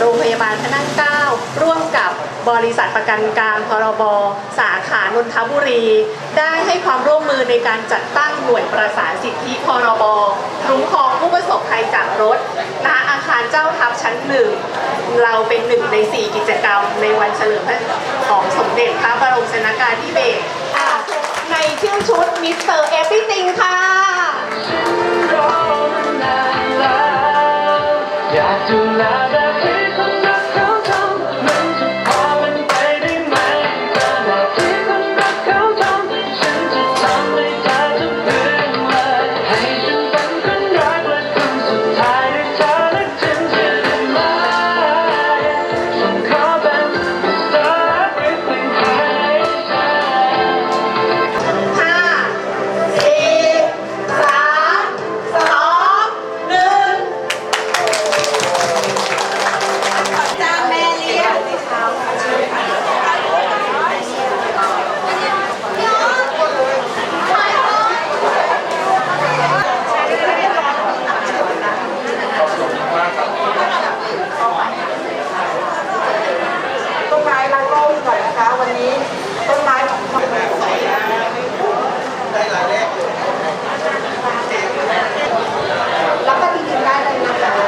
โรงพยาบาลพระนั่งเกล้าร่วมกับบริษัทประกันกลางพรบสาขานนทบุรี ได้ให้ความร่วมมือในการจัดตั้งหน่วยประสานสิทธิพรบคุ้มครองผู้ประสบภัยจากรถณอาคารเจ้าทัพชั้นหนึ่งเราเป็นหนึ่งใน 4 กิจกรรม ในวันเฉลิมพระของสมเด็จพระบรมชนกาธิเบศรในชื่อชุดมิสเตอร์เอฟ r y ติงค่ะ ไม้รักโลกหน่อยนะคะวันไม้ของแล้วก็จริงๆได้เลยนะคะ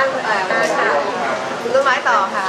างไปนั่งเอ่อคุณต้นไม้ต่อค่ะ